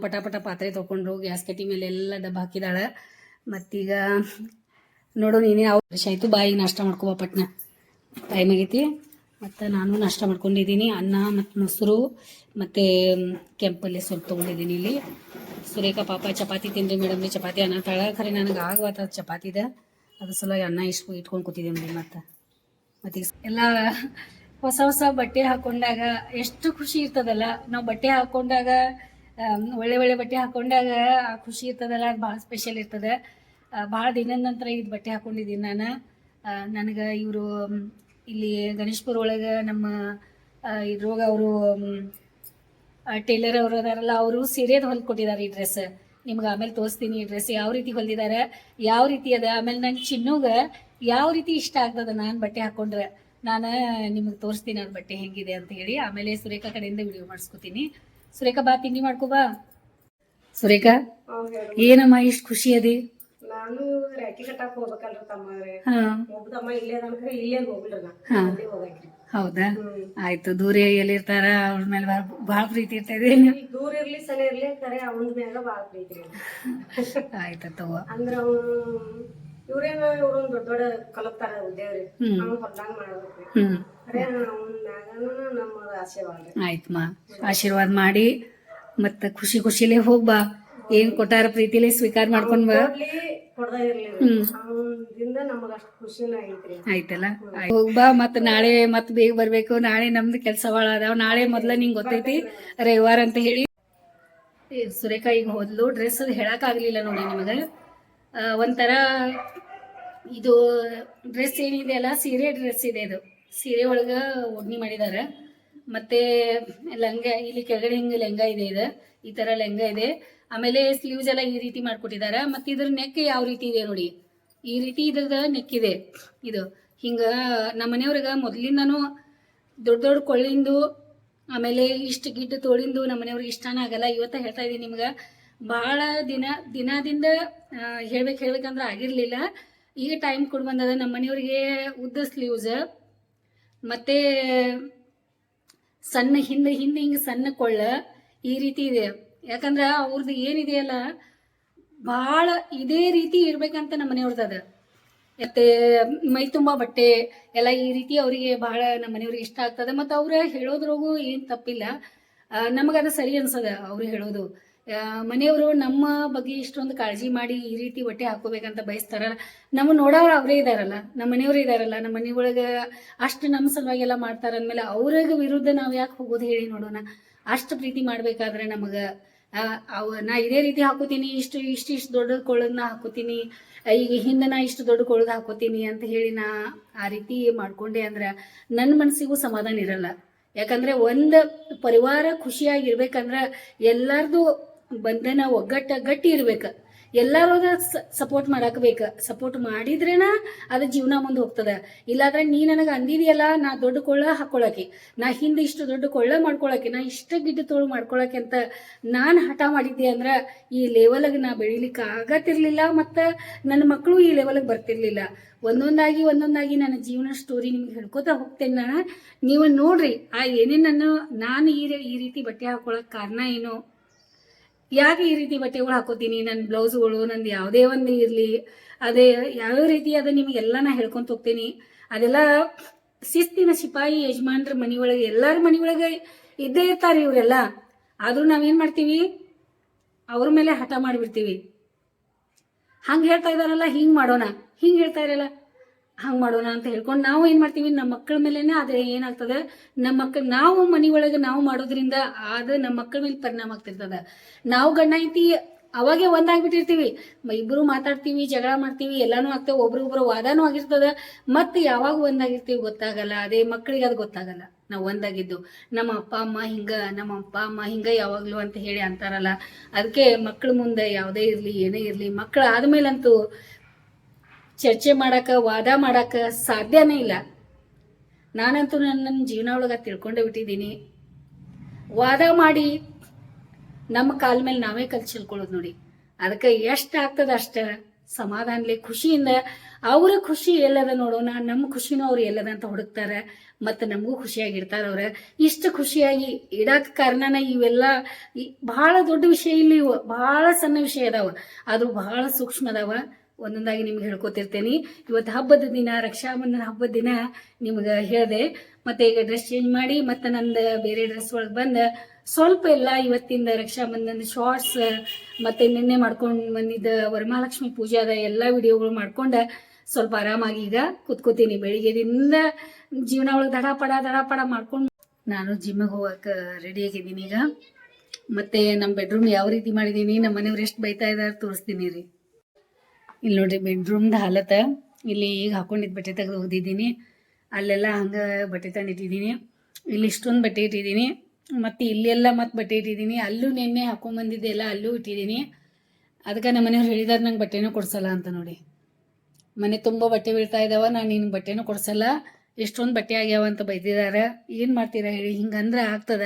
ಪಟ ಪಟ ಪಾತ್ರೆ ತೊಗೊಂಡ್ರು, ಗ್ಯಾಸ್ ಕಟ್ಟಿ ಮೇಲೆ ಎಲ್ಲ ಡಬ್ಬ ಹಾಕಿದಾಳೆ. ಮತ್ತೀಗ, ನೋಡು ನೀನೇ ಅವ್ರು ವರ್ಷ ಆಯಿತು ಬಾಯಿಗೆ ನಾಷ್ಟ ಮಾಡ್ಕೋ ಪಟ್ನ. ಟೈಮ್ ಆಗೈತಿ. ಮತ್ತು ನಾನು ನಾಷ್ಟ ಮಾಡ್ಕೊಂಡಿದ್ದೀನಿ, ಅನ್ನ ಮತ್ತು ಮೊಸರು, ಮತ್ತು ಕೆಂಪಲ್ಲಿ ಸ್ವಲ್ಪ ತೊಗೊಂಡಿದ್ದೀನಿ ಇಲ್ಲಿ. ಸುರೇಖ ಪಾಪ ಚಪಾತಿ ತಿನ್ರಿ ಮೇಡಮ್ ರೀ, ಚಪಾತಿ ಅನ್ನ ತಳ. ಖರೆ, ನನಗೆ ಚಪಾತಿ ಚಪಾತಿದ. ಅದ್ರ ಸಲುವಾಗಿ ಅನ್ನ ಇಷ್ಟು ಇಟ್ಕೊಂಡು ಕೂತಿದ್ದೀನಿ ರೀ ಮತ್ತು. ಮತ್ತು ಎಲ್ಲ ಹೊಸ ಹೊಸ ಬಟ್ಟೆ ಹಾಕೊಂಡಾಗ ಎಷ್ಟು ಖುಷಿ ಇರ್ತದಲ್ಲ. ನಾವು ಬಟ್ಟೆ ಹಾಕೊಂಡಾಗ ಒಳ್ಳೆ ಒಳ್ಳೆ ಬಟ್ಟೆ ಹಾಕೊಂಡಾಗ ಆ ಖುಷಿ ಇರ್ತದಲ್ಲ, ಅದು ಭಾಳ ಸ್ಪೆಷಲ್ ಇರ್ತದೆ. ಭಾಳ ದಿನದ ನಂತರ ಇದು ಬಟ್ಟೆ ಹಾಕೊಂಡಿದ್ದೀನಿ ನಾನು. ನನಗೆ ಇವರು ಇಲ್ಲಿ ಗಣೇಶ್ಪುರ ಒಳಗೆ ನಮ್ಮ ಇದ್ರೋಗ ಅವರು ಟೇಲರ್ ಅವರು ಅದಾರಲ್ಲ, ಅವರು ಸೀರೆದು ಹೊಲ್ದು ಕೊಟ್ಟಿದ್ದಾರೆ ಈ ಡ್ರೆಸ್. ನಿಮ್ಗೆ ಆಮೇಲೆ ತೋರಿಸ್ತೀನಿ ಈ ಡ್ರೆಸ್. ಯಾವ ರೀತಿ ಹೊಲ್ದಿದ್ದಾರೆ ಯಾವ ರೀತಿ ಅದ? ಆಮೇಲೆ ನನ್ನ ಚಿನ್ನುಗ ಯಾವ ರೀತಿ ಇಷ್ಟ ಆಗ್ತದ ನಾನು ಬಟ್ಟೆ ಹಾಕೊಂಡ್ರೆ? ನಾನು ನಿಮಗೆ ತೋರಿಸ್ತೀನಿ ಅದು ಬಟ್ಟೆ ಹೆಂಗಿದೆ ಅಂತ ಹೇಳಿ. ಆಮೇಲೆ ಸುರೇಖಾ ಕಡೆಯಿಂದ ವಿಡಿಯೋ ಮಾಡಿಸ್ಕೊತೀನಿ. ಸುರೇಖಾ ಬಾ ತಿಂಡಿ ಮಾಡ್ಕೋ ಬಾ. ಸುರೇಖಾ ಏನಮ್ಮ ಇಷ್ಟು ಖುಷಿ ಅದಿ? ನಾನು ರಾಖಿ ಕಟ್ಟಾಕ ಹೋಗ್ಬೇಕಲ್ರಿ ತಮ್ಮ ಇಲ್ಲೇ ಅನ್ಕ್ರೆ ಇಲ್ಲೇ ಹೋಗ್ಲಿಲ್ಲ ನಾ ಹಾ. ಹೋಗಕ್ರಿ ಹೌದಾ. ಆಯ್ತು ದೂರ ಎಲ್ಲಿರ್ತಾರ ಅವ್ರ ಮೇಲೆ ಭಾಳ ಪ್ರೀತಿ ಇರ್ತದೆ ದೂರ ಇರ್ಲಿ ಸಲ ಇರ್ಲಿ ಕರೆ ಅವನ ಮ್ಯಾಗ ಪ್ರೀತಿ ಆಯ್ತು ತಗೋ. ಅಂದ್ರ ಅವನು ಇವ್ರೇನ ಇವ್ರೊಂದ್ ದೊಡ್ಡ ದೊಡ್ಡ ನಾವು ಹೊಲ್ದಾಗ ಮಾಡ್ಬೇಕ್ರಿ. ನಮ್ಮ ಆಶೀರ್ವಾದ. ಆಯ್ತಮ್ಮ ಆಶೀರ್ವಾದ ಮಾಡಿ ಮತ್ತ ಖುಷಿ ಖುಷಿಲೇ ಹೋಗ್ಬಾ ಏನ್ ಕೊಟ್ಟಾರ ಪ್ರೀತಿಲೇ ಸ್ವೀಕಾರ ಮಾಡ್ಕೊಂಡ್ ಬಾ. ಆಯ್ತಲ್ಲ? ಆಯ್ತ್. ಹೋಗ್ಬಾ ಮತ್ತ ನಾಳೆ ಮತ್ ಬೇಗ ಬರ್ಬೇಕು. ನಾಳೆ ನಮ್ದು ಕೆಲಸ ಭಾಳ ಅದಾವ. ನಾಳೆ ಮೊದ್ಲ ನಿಂಗ್ ಗೊತ್ತೈತಿ. ರವಿವಾರ ಅಂತ ಹೇಳಿ. ಸುರೇಖಾ ಈಗ ಹೋದ್ಲು. ಡ್ರೆಸ್ ಅದು ಹೇಳಕ್ ಆಗ್ಲಿಲ್ಲ ನೋಡಿ ನಿಮಗ. ಒಂಥರ ಇದು ಡ್ರೆಸ್ ಏನಿದೆ ಅಲ್ಲ, ಸೀರೆ ಡ್ರೆಸ್ ಇದೆ ಇದು. ಸೀರೆ ಒಳಗ ಒಡ್ನಿ ಮಾಡಿದ್ದಾರೆ ಮತ್ತೆ ಲಂಗ, ಇಲ್ಲಿ ಕೆಳಗಡೆ ಹಿಂಗೆ ಲೆಂಗ ಇದೆ ಇದು. ಈ ತರ ಲೆಂಗ ಇದೆ. ಆಮೇಲೆ ಸ್ಲೀವ್ಸ್ ಎಲ್ಲ ಈ ರೀತಿ ಮಾಡಿಕೊಟ್ಟಿದ್ದಾರೆ ಮತ್ತೆ ಇದ್ರ ನೆಕ್ ಯಾವ ರೀತಿ ಇದೆ ನೋಡಿ. ಈ ರೀತಿ ಇದ್ರದ ನೆಕ್ ಇದೆ ಇದು. ಹಿಂಗ ನಮ್ಮ ಮನೆಯವ್ರಿಗೆ ಮೊದಲಿಂದನೂ ದೊಡ್ಡ ದೊಡ್ಡ ಕೊಳ್ಳಿಂದು, ಆಮೇಲೆ ಇಷ್ಟು ಗಿಡ್ಡ ತೋಳಿಂದು ನಮ್ಮ ಮನೆಯವ್ರಿಗೆ ಇಷ್ಟನೇ ಆಗಲ್ಲ. ಇವತ್ತ ಹೇಳ್ತಾ ಇದ್ದೀನಿ ನಿಮ್ಗೆ. ಭಾಳ ದಿನ, ದಿನದಿಂದ ಹೇಳ್ಬೇಕು ಹೇಳ್ಬೇಕಂದ್ರೆ ಆಗಿರಲಿಲ್ಲ. ಈಗ ಟೈಮ್ ಕೊಡ್ ಬಂದದ ನಮ್ಮ ಮನೆಯವ್ರಿಗೆ ಉದ್ದ ಸ್ಲೀವ್ಸ್ ಮತ್ತೆ ಸಣ್ಣ ಹಿಂದೆ ಹಿಂದೆ ಹಿಂಗೆ ಸಣ್ಣ ಕೊಳ್ಳ ಈ ರೀತಿ ಇದೆ. ಯಾಕಂದ್ರೆ ಅವ್ರದ್ದು ಏನಿದೆಯಲ್ಲ ಭಾಳ ಇದೇ ರೀತಿ ಇರ್ಬೇಕಂತ ನಮ್ಮ ಮನೆಯವ್ರದ್ದು ಮತ್ತೆ ಮೈ ತುಂಬ ಬಟ್ಟೆ ಎಲ್ಲ ಈ ರೀತಿ ಅವರಿಗೆ ಬಹಳ ನಮ್ಮ ಮನೆಯವ್ರಿಗೆ ಇಷ್ಟ ಆಗ್ತದೆ. ಮತ್ತು ಅವ್ರ ಹೇಳೋದ್ರಾಗೂ ಏನು ತಪ್ಪಿಲ್ಲ. ನಮಗದು ಸರಿ ಅನ್ಸದ ಅವ್ರು ಹೇಳೋದು. ಮನೆಯವರು ನಮ್ಮ ಬಗ್ಗೆ ಇಷ್ಟೊಂದು ಕಾಳಜಿ ಮಾಡಿ ಈ ರೀತಿ ಹೊಟ್ಟೆ ಹಾಕೋಬೇಕಂತ ಬಯಸ್ತಾರಲ್ಲ, ನಮ್ಮ ನೋಡೋರು ಅವರೇ ಇದಾರಲ್ಲ, ನಮ್ಮ ಮನೆಯವರು ಇದಾರಲ್ಲ, ನಮ್ಮ ಮನೆಯೊಳಗೆ ಅಷ್ಟು ನಮ್ಮ ಸಲುವಾಗಿ ಎಲ್ಲ ಮಾಡ್ತಾರ ಅಂದಮೇಲೆ ಅವ್ರಿಗೆ ವಿರುದ್ಧ ನಾವು ಯಾಕೆ ಹೋಗೋದು ಹೇಳಿ ನೋಡೋಣ. ಅಷ್ಟು ಪ್ರೀತಿ ಮಾಡ್ಬೇಕಾದ್ರೆ ನಮಗೆ ಅವ ನಾ ಇದೇ ರೀತಿ ಹಾಕೋತೀನಿ, ಇಷ್ಟು ಇಷ್ಟು ಇಷ್ಟು ದೊಡ್ಡ ಕೊಳದನ್ನ ಹಾಕೋತೀನಿ, ಈಗ ಹಿಂದೆ ನಾ ಇಷ್ಟು ದೊಡ್ಡ ಕೊಳಗ ಹಾಕೋತೀನಿ ಅಂತ ಹೇಳಿ ನಾ ಆ ರೀತಿ ಮಾಡ್ಕೊಂಡೆ ಅಂದ್ರೆ ನನ್ನ ಮನಸ್ಸಿಗೂ ಸಮಾಧಾನ ಇರಲ್ಲ. ಯಾಕಂದ್ರೆ ಒಂದು ಪರಿವಾರ ಖುಷಿಯಾಗಿರ್ಬೇಕಂದ್ರೆ ಎಲ್ಲಾರ್ದು ಬಂಧನ ಒಗ್ಗಟ್ಟ ಗಟ್ಟಿ ಇರ್ಬೇಕು. ಎಲ್ಲರೂ ಸಪೋರ್ಟ್ ಮಾಡಕ್ ಬೇಕ. ಸಪೋರ್ಟ್ ಮಾಡಿದ್ರೇನ ಅದು ಜೀವನ ಮುಂದೆ ಹೋಗ್ತದ. ಇಲ್ಲಾಂದ್ರೆ ನೀ ನನಗೆ ಅಂದಿದೆಯಲ್ಲ, ನಾ ದೊಡ್ಡ ಕೊಳ್ಳ ಹಾಕೊಳಕ್ಕೆ ನಾ ಹಿಂದೆ ಇಷ್ಟು ದೊಡ್ಡ ಕೊಳ್ಳ ಮಾಡ್ಕೊಳಕ್ಕೆ ನಾ ಇಷ್ಟ ಗಿಡ್ಡ ತೋಳು ಮಾಡ್ಕೊಳಕ್ಕೆ ಅಂತ ನಾನು ಹಠ ಮಾಡಿದ್ದೆ ಅಂದ್ರೆ ಈ ಲೆವೆಲ್ಗೆ ನಾ ಬೆಳಿಲಿಕ್ಕೆ ಆಗತ್ತಿರ್ಲಿಲ್ಲ ಮತ್ತು ನನ್ನ ಮಕ್ಕಳು ಈ ಲೆವೆಲ್ಗೆ ಬರ್ತಿರ್ಲಿಲ್ಲ. ಒಂದೊಂದಾಗಿ ಒಂದೊಂದಾಗಿ ನನ್ನ ಜೀವನ ಸ್ಟೋರಿ ನಿಮ್ಗೆ ಹೇಳ್ಕೊತಾ ಹೋಗ್ತೇನೆ ನಾನು. ನೀವು ನೋಡ್ರಿ, ಆ ಏನೇನನ್ನು ನಾನು ರೀ- ಈ ರೀತಿ ಬಟ್ಟೆ ಹಾಕೊಳಕ್ ಕಾರಣ ಏನು? ಯಾಕೆ ಈ ರೀತಿ ಬಟ್ಟೆಗಳು ಹಾಕೋತೀನಿ? ನನ್ನ ಬ್ಲೌಸ್ಗಳು ನಂದು ಯಾವುದೇ ಒಂದು ಇರಲಿ. ಅದೇ ಯಾವ್ಯಾವ ರೀತಿ ಅದು ನಿಮಗೆಲ್ಲ ನಾ ಹೇಳ್ಕೊಂತ ಹೋಗ್ತೀನಿ. ಅದೆಲ್ಲ ಶಿಸ್ತಿನ ಸಿಪಾಯಿ ಯಜಮಾನ್ರ ಮನೆಯೊಳಗೆ ಎಲ್ಲರ ಮನೆಯೊಳಗೆ ಇದ್ದೇ ಇರ್ತಾರೆ ಇವರೆಲ್ಲ. ಆದರೂ ನಾವೇನು ಮಾಡ್ತೀವಿ? ಅವ್ರ ಮೇಲೆ ಹಠ ಮಾಡಿಬಿಡ್ತೀವಿ. ಹಂಗೆ ಹೇಳ್ತಾ ಇದಾರಲ್ಲ, ಹಿಂಗೆ ಮಾಡೋಣ. ಹಿಂಗೆ ಹೇಳ್ತಾ ಇರಲ್ಲ ಹಂಗೆ ಮಾಡೋಣ ಅಂತ ಹೇಳ್ಕೊಂಡು ನಾವು ಏನು ಮಾಡ್ತೀವಿ? ನಮ್ಮ ಮಕ್ಕಳ ಮೇಲೇನೆ ಆದ್ರೆ ಏನಾಗ್ತದೆ? ನಮ್ಮ ಮಕ್ಕಳು ನಾವು ಮನೆಯೊಳಗೆ ನಾವು ಮಾಡೋದ್ರಿಂದ ಅದು ನಮ್ಮ ಮಕ್ಕಳ ಮೇಲೆ ಪರಿಣಾಮ ಆಗ್ತಿರ್ತದ. ನಾವು ಗಂಡ ಐತಿ ಅವಾಗೆ ಒಂದಾಗ್ಬಿಟ್ಟಿರ್ತೀವಿ ಇಬ್ರು ಮಾತಾಡ್ತೀವಿ, ಜಗಳ ಮಾಡ್ತೀವಿ, ಎಲ್ಲಾನು ಆಗ್ತೇವೆ ಒಬ್ರಿಗೊಬ್ರು ವಾದಾನು ಆಗಿರ್ತದ. ಮತ್ತೆ ಯಾವಾಗ ಒಂದಾಗಿರ್ತೀವಿ ಗೊತ್ತಾಗಲ್ಲ. ಅದೇ ಮಕ್ಕಳಿಗೆ ಅದು ಗೊತ್ತಾಗಲ್ಲ. ನಾವು ಒಂದಾಗಿದ್ದು ನಮ್ಮ ಅಪ್ಪ, ಅಮ್ಮ ಹಿಂಗ, ನಮ್ಮ ಅಪ್ಪ, ಅಮ್ಮ ಹಿಂಗ ಯಾವಾಗ್ಲೂ ಅಂತ ಹೇಳಿ ಅಂತಾರಲ್ಲ. ಅದಕ್ಕೆ ಮಕ್ಕಳ ಮುಂದೆ ಯಾವುದೇ ಇರಲಿ, ಏನೇ ಇರಲಿ ಮಕ್ಕಳು ಆದ್ಮೇಲಂತೂ ಚರ್ಚೆ ಮಾಡಕ್ಕೆ ವಾದ ಮಾಡಕ್ಕೆ ಸಾಧ್ಯನೇ ಇಲ್ಲ. ನಾನಂತೂ ನನ್ನ ಜೀವನ ಒಳಗೆ ತಿಳ್ಕೊಂಡೇ ಬಿಟ್ಟಿದ್ದೀನಿ. ವಾದ ಮಾಡಿ ನಮ್ಮ ಕಾಲ ಮೇಲೆ ನಾವೇ ಕಲ್ ಚೆಲ್ಕೊಳ್ಳೋದು ನೋಡಿ. ಅದಕ್ಕೆ ಎಷ್ಟು ಆಗ್ತದ ಅಷ್ಟ ಸಮಾಧಾನಲಿ ಖುಷಿಯಿಂದ ಅವ್ರ ಖುಷಿ ಎಲ್ಲದ ನೋಡೋಣ, ನಮ್ಮ ಖುಷಿನೂ ಅವ್ರು ಎಲ್ಲದ ಅಂತ ಹುಡುಕ್ತಾರೆ, ಮತ್ತು ನಮಗೂ ಖುಷಿಯಾಗಿರ್ತಾರ ಅವ್ರ. ಇಷ್ಟು ಖುಷಿಯಾಗಿ ಇಡಕ್ಕೆ ಕಾರಣನ ಇವೆಲ್ಲ ಬಹಳ ದೊಡ್ಡ ವಿಷಯ ಇಲ್ಲಿ ಬಹಳ ಸಣ್ಣ ವಿಷಯ ಅದಾವ. ಅದು ಬಹಳ ಸೂಕ್ಷ್ಮ ಅದಾವ. ಒಂದೊಂದಾಗಿ ನಿಮ್ಗೆ ಹೇಳ್ಕೊತಿರ್ತೇನೆ. ಇವತ್ತು ಹಬ್ಬದ ದಿನ, ರಕ್ಷಾಬಂಧನ ಹಬ್ಬದ ದಿನ ನಿಮ್ಗೆ ಹೇಳಿದೆ. ಮತ್ತೆ ಈಗ ಡ್ರೆಸ್ ಚೇಂಜ್ ಮಾಡಿ, ಮತ್ತೆ ನಂದು ಬೇರೆ ಡ್ರೆಸ್ ಒಳಗೆ ಬಂದು ಸ್ವಲ್ಪ ಎಲ್ಲ ಇವತ್ತಿಂದ ರಕ್ಷಾಬಂಧನ ಶಾರ್ಟ್ಸ್ ಮತ್ತೆ ನಿನ್ನೆ ಮಾಡ್ಕೊಂಡು ಬಂದಿದ್ದ ವರಮಹಾಲಕ್ಷ್ಮಿ ಪೂಜಾದ ಎಲ್ಲ ವಿಡಿಯೋಗಳು ಮಾಡ್ಕೊಂಡು ಸ್ವಲ್ಪ ಆರಾಮಾಗಿ ಈಗ ಕೂತ್ಕೋತೀನಿ. ಬೆಳಿಗ್ಗೆದಿಂದ ಜೀವನ ಒಳಗೆ ದಡ ಪಡ ದಡ ಪಡ ಮಾಡ್ಕೊಂಡು ನಾನು ಜಿಮ್ಮಿಗೆ ಹೋಗಕ್ಕೆ ರೆಡಿ ಆಗಿದ್ದೀನಿ ಈಗ. ಮತ್ತೆ ನಮ್ಮ ಬೆಡ್ರೂಮ್ ಯಾವ ರೀತಿ ಮಾಡಿದ್ದೀನಿ ನಮ್ಮ ಮನೆಯವ್ರು ಎಷ್ಟು ಬೈತಾ ಇದ್ದಾರೆ ತೋರಿಸ್ತೀನಿ ರೀ. ಇಲ್ಲಿ ನೋಡ್ರಿ ಬೆಡ್ರೂಮ್ದ ಹಾಲತ್ತ ಇಲ್ಲಿ ಈಗ ಹಾಕೊಂಡಿದ್ದ ಬಟ್ಟೆ ತೆಗೆದು ಹೋಗಿದ್ದೀನಿ ಅಲ್ಲೆಲ್ಲ ಹಂಗೆ ಬಟ್ಟೆ ತಂದಿಟ್ಟಿದ್ದೀನಿ. ಇಲ್ಲಿ ಇಷ್ಟೊಂದು ಬಟ್ಟೆ ಇಟ್ಟಿದ್ದೀನಿ. ಮತ್ತು ಇಲ್ಲೆಲ್ಲ ಮತ್ತೆ ಬಟ್ಟೆ ಇಟ್ಟಿದ್ದೀನಿ. ಅಲ್ಲೂ ನಿನ್ನೆ ಹಾಕೊಂಬಂದಿದ್ದೆ ಎಲ್ಲ ಅಲ್ಲೂ ಇಟ್ಟಿದ್ದೀನಿ. ಅದಕ್ಕೆ ನಮ್ಮ ಮನೆಯವ್ರು ಹೇಳಿದಾರೆ ನಂಗೆ ಬಟ್ಟೆನೂ ಕೊಡ್ಸಲ್ಲ ಅಂತ ನೋಡಿ. ಮನೆ ತುಂಬ ಬಟ್ಟೆ ಬೀಳ್ತಾ ಇದ್ದಾವ ನಾನು ನಿನ್ಗೆ ಬಟ್ಟೆನೂ ಕೊಡ್ಸಲ್ಲ. ಎಷ್ಟೊಂದು ಬಟ್ಟೆ ಆಗ್ಯಾವ ಅಂತ ಬೈದಿದ್ದಾರೆ ಏನು ಮಾಡ್ತೀರಾ ಹೇಳಿ, ಹಿಂಗಂದ್ರೆ ಆಗ್ತದ?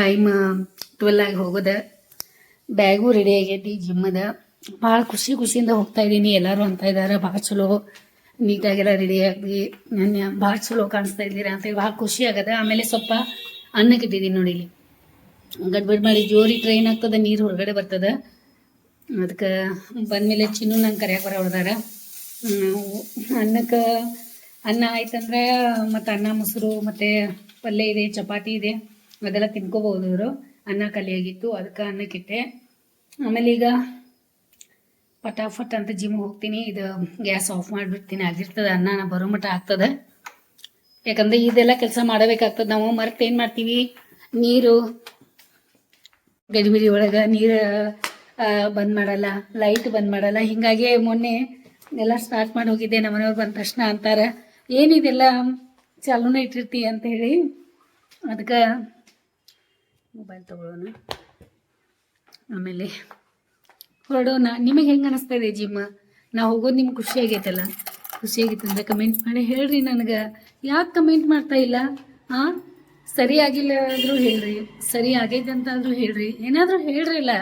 ಟೈಮ್ ಟ್ವೆಲ್ ಆಗಿ ಹೋಗೋದ. ಬ್ಯಾಗು ರೆಡಿ ಆಗೈತಿ, ಜಿಮ್ಮದ. ಭಾಳ ಖುಷಿ ಖುಷಿಯಿಂದ ಹೋಗ್ತಾ ಇದ್ದೀನಿ. ಎಲ್ಲರೂ ಅಂತ ಇದ್ದಾರೆ. ಭಾಳ ಚಲೋ ನೀಟಾಗೆಲ್ಲ ರೆಡಿ ಆಗಿ ನನ್ನ ಭಾಳ ಚಲೋ ಕಾಣಿಸ್ತಾ ಇದ್ದೀರಾ ಅಂತೇಳಿ ಭಾಳ ಖುಷಿ ಆಗದ ಆಮೇಲೆ ಸ್ವಲ್ಪ ಅನ್ನಕ್ಕೆ ಇಟ್ಟಿದ್ದೀನಿ ನೋಡಿ ಇಲ್ಲಿ. ಗಡ್ಬಡ್ ಮಾಡಿ ಜೋರಿ ಟ್ರೈನ್ ಆಗ್ತದೆ, ನೀರು ಹೊರಗಡೆ ಬರ್ತದ. ಅದಕ್ಕೆ ಬಂದಮೇಲೆ ಚಿನ್ನು ನಂಗೆ ಕರೆಯಕ್ಕೆ ಬರೋ ಹೊಡೆದಾರ ಅನ್ನಕ್ಕೆ ಅನ್ನ ಆಯ್ತಂದ್ರೆ ಮತ್ತು ಅನ್ನ, ಮೊಸರು, ಮತ್ತು ಪಲ್ಯ ಇದೆ, ಚಪಾತಿ ಇದೆ. ಅದೆಲ್ಲ ತಿನ್ಕೋಬಹುದು ಇವರು. ಅನ್ನ ಖಾಲಿಯಾಗಿತ್ತು. ಅದಕ್ಕೆ ಅನ್ನಕ್ಕಿಟ್ಟೆ ಆಮೇಲೆ ಈಗ ಪಟಾಫಟ್ ಅಂತ ಜಿಮ್ ಹೋಗ್ತೀನಿ. ಇದು ಗ್ಯಾಸ್ ಆಫ್ ಮಾಡಿಬಿಡ್ತೀನಿ. ಆಗಿರ್ತದೆ, ಅನ್ನ ನಾನು ಬರೋ ಮಟ್ಟ ಆಗ್ತದೆ. ಯಾಕಂದ್ರೆ ಇದೆಲ್ಲ ಕೆಲಸ ಮಾಡಬೇಕಾಗ್ತದೆ. ನಾವು ಮರ್ತು ಏನು ಮಾಡ್ತೀವಿ? ನೀರು ಗಡಿಬಿಡಿ ಒಳಗೆ ನೀರು ಬಂದ್ ಮಾಡಲ್ಲ ಲೈಟ್ ಬಂದ್ ಮಾಡಲ್ಲ. ಹಿಂಗಾಗಿ ಮೊನ್ನೆ ಎಲ್ಲ ಸ್ಟಾರ್ಟ್ ಮಾಡಿ ಹೋಗಿದ್ದೆ. ನಮ್ಮ ಮನೆಯವ್ರು ಬಂದ ತಕ್ಷಣ ಅಂತಾರೆ ಏನಿದೆಲ್ಲ ಚಾಲೂನೇ ಇಟ್ಟಿರ್ತಿ? ಅಂತ ಹೇಳಿ. ಅದಕ್ಕೆ ಮೊಬೈಲ್ ತಗೊಳ್ಳೋಣ ಆಮೇಲೆ ಹೊರಡೋಣ. ನಿಮಗೆ ಹೆಂಗೆ ಅನಿಸ್ತಾ ಇದೆ ಜಿಮ್ ನಾವು ಹೋಗೋದು ನಿಮ್ಗೆ ಖುಷಿ ಆಗೈತಲ್ಲ? ಖುಷಿ ಆಗೈತೆ ಅಂದ್ರೆ ಕಮೆಂಟ್ ಮಾಡಿ. ಹೇಳ್ರಿ ನನಗೆ. ಯಾಕೆ ಕಮೆಂಟ್ ಮಾಡ್ತಾ ಇಲ್ಲ? ಹಾಂ ಸರಿ ಆಗಿಲ್ಲ ಆದರೂ ಹೇಳ್ರಿ. ಸರಿ ಆಗೈತೆ ಅಂತ ಆದರೂ ಹೇಳ್ರಿ. ಏನಾದರೂ ಹೇಳ್ರಿ ಇಲ್ಲ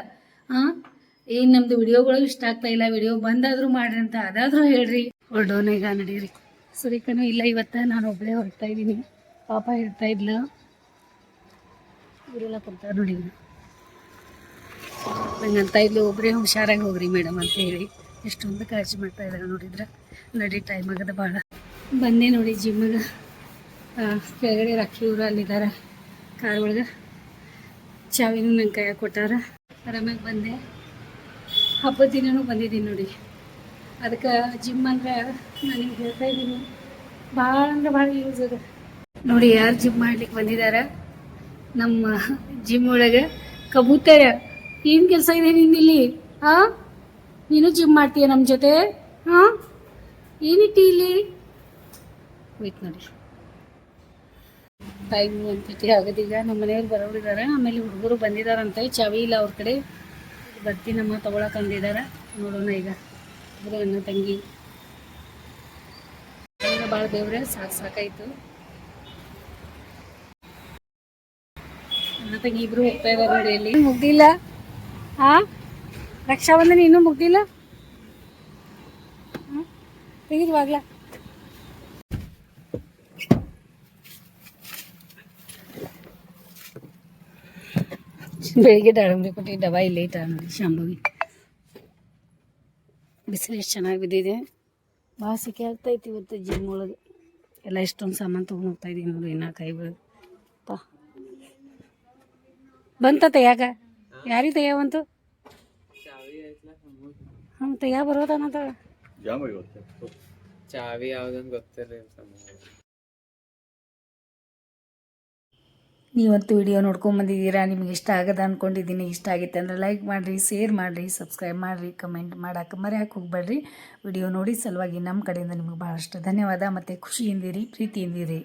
ಹಾಂ ಏನು ನಮ್ಮದು ವಿಡಿಯೋಗಳು ಇಷ್ಟ ಆಗ್ತಾ ಇಲ್ಲ, ವಿಡಿಯೋ ಬಂದಾದರೂ ಮಾಡ್ರಿ ಅಂತ ಅದಾದರೂ ಹೇಳ್ರಿ. ಹೊರಡೋಣ ಈಗ ನಡೀರಿ. ಸರಿ ಕಣೋ, ಇಲ್ಲ ಇವತ್ತು ನಾನು ಒಬ್ಬಳೇ ಹೊರಡ್ತಾ ಇದ್ದೀನಿ. ಪಾಪ ಹೇಳ್ತಾ ಇದ್ಲು. ಇವರೆಲ್ಲ ಕೊಡ್ತಾರೆ ನೋಡಿ ನಂಗೆ ಅಂತ ಇದ್ಲು ಒಬ್ಬರೇ ಹುಷಾರಾಗಿ ಹೋಗ್ರಿ ಮೇಡಮ್ ಅಂತ ಹೇಳಿ ಎಷ್ಟೊಂದು ಕಾಳಜಿ ಮಾಡ್ತಾ ಇದ್ದಾರೆ ನೋಡಿದ್ರೆ. ನಡಿ ಟೈಮ್ ಆಗದ ಭಾಳ ಬಂದೆ ನೋಡಿ ಜಿಮ್ಮಿಗೆ ಕೆಳಗಡೆ ರಾಖಿ ಊರು ಅಲ್ಲಿದ್ದಾರೆ ಕಾರ್ ಒಳಗೆ. ಚಾವಿನ ನಂಗೆ ಕೈಯಾಗ ಕೊಟ್ಟಾರ. ಆರಾಮಾಗಿ ಬಂದೆ. ಹಬ್ಬದ ದಿನವೂ ಬಂದಿದ್ದೀನಿ ನೋಡಿ. ಅದಕ್ಕೆ ಜಿಮ್ ಅಂದ್ರೆ ನಾನು ನಿಮ್ಗೆ ಹೇಳ್ತಾ ಇದ್ದೀನಿ. ಭಾಳ ಅಂದ್ರೆ ಭಾಳ ಯೂಸ್ ಅದ. ನೋಡಿ ಯಾರು ಜಿಮ್ ಮಾಡ್ಲಿಕ್ಕೆ ಬಂದಿದ್ದಾರೆ ನಮ್ಮ ಜಿಮ್ ಒಳಗೆ ಕಬೂತರ ಏನು ಕೆಲಸ ಇದೆ ನಿಂದಿಲ್ಲಿ ಹಾ ನೀನು ಜಿಮ್ ಮಾಡ್ತೀಯ ನಮ್ಮ ಜೊತೆ? ಹಾ ಏನಿಟ್ಟಿ ಇಲ್ಲಿ? ವೇಟ್ ನೋಡಿ. ಟೈಮ್ ಒಂದ್ಸತಿ ಆಗೋದೀಗ ನಮ್ಮ ಮನೆಯವ್ರು ಬರೋರಿದ್ದಾರೆ ಆಮೇಲೆ ಹುಡುಗರು ಬಂದಿದಾರಂತೆ. ಚಾವಿ ಇಲ್ಲ ಅವ್ರ ಕಡೆ. ಬರ್ತೀನಮ್ಮ ತಗೊಳಕ್ ಅಂದಿದ್ದಾರೆ ನೋಡೋಣ ಈಗ. ಹುಡುಗರು ಅಣ್ಣ ತಂಗಿ. ಭಾಳ ದೇವ್ರೆ? ಸಾಕು ಸಾಕಾಯ್ತು. ಅಣ್ಣ ತಂಗಿ ಇಬ್ರು ಹೋಗ್ತಾ ಇದ್ದಾರೆ ನೋಡಿ ಇಲ್ಲಿ ಮುಗ್ದಿಲ್ಲ. ಹಾ ರಕ್ಷಾಬಂಧನ ಇನ್ನೂ ಮುಗ್ದಿಲ್ಲ? ತೆಗಿದ್ವಾಗ್ಲ ಬೆಳಿಗ್ಗೆ ದಾಳಂಬರಿ ಕೊಟ್ಟು ಡಬ್ಬ ಇಲ್ಲ ಇಟ್ಟ ನೋಡಿ ಶಾಂಭವಿ. ಬಿಸಿಲು ಎಷ್ಟು ಚೆನ್ನಾಗಿ ಬಿದ್ದಿದೆ. ಭಾಳ ಸಿಕ್ಕಿ ಆಗ್ತೈತಿ ಇವತ್ತು ಜಿಮ್ ಒಳಗೆ. ಎಲ್ಲ ಇಷ್ಟೊಂದು ಸಾಮಾನು ತೊಗೊಂಡು ಹೋಗ್ತಾ ಇದ್ದೀನಿ ನೋಡಿ ಇನ್ನ ಕೈ ಬಂತ ತೆಗ್ಯಾಕ? ಯಾರಿಗೆ ತೆಗ್ಯಾವಂತು ಹ್ಞೂ ತೆಗಿಯ ಬರೋದನ್ನತ ಇವತ್ತು ಚಾವಿ ಯಾವ್ದಂತ ಗೊತ್ತಿಲ್ಲ ನೀವಂತೂ ವಿಡಿಯೋ ನೋಡ್ಕೊಂಬಂದಿದ್ದೀರಾ ನಿಮ್ಗೆ ಇಷ್ಟ ಆಗದ ಅಂದ್ಕೊಂಡಿದ್ದೀನಿ ಇಷ್ಟ ಆಗಿತ್ತು ಅಂದರೆ ಲೈಕ್ ಮಾಡಿರಿ ಶೇರ್ ಮಾಡಿರಿ ಸಬ್ಸ್ಕ್ರೈಬ್ ಮಾಡಿರಿ ಕಮೆಂಟ್ ಮಾಡೋಕೆ ಹಾಕಿ ಹೋಗ್ಬೇಡ್ರಿ. ವಿಡಿಯೋ ನೋಡಿ ಸಲುವಾಗಿ ನಮ್ಮ ಕಡೆಯಿಂದ ನಿಮ್ಗೆ ಭಾಳಷ್ಟು ಧನ್ಯವಾದ. ಮತ್ತು ಖುಷಿಯಿಂದಿರಿ ಪ್ರೀತಿಯಿಂದಿರಿ.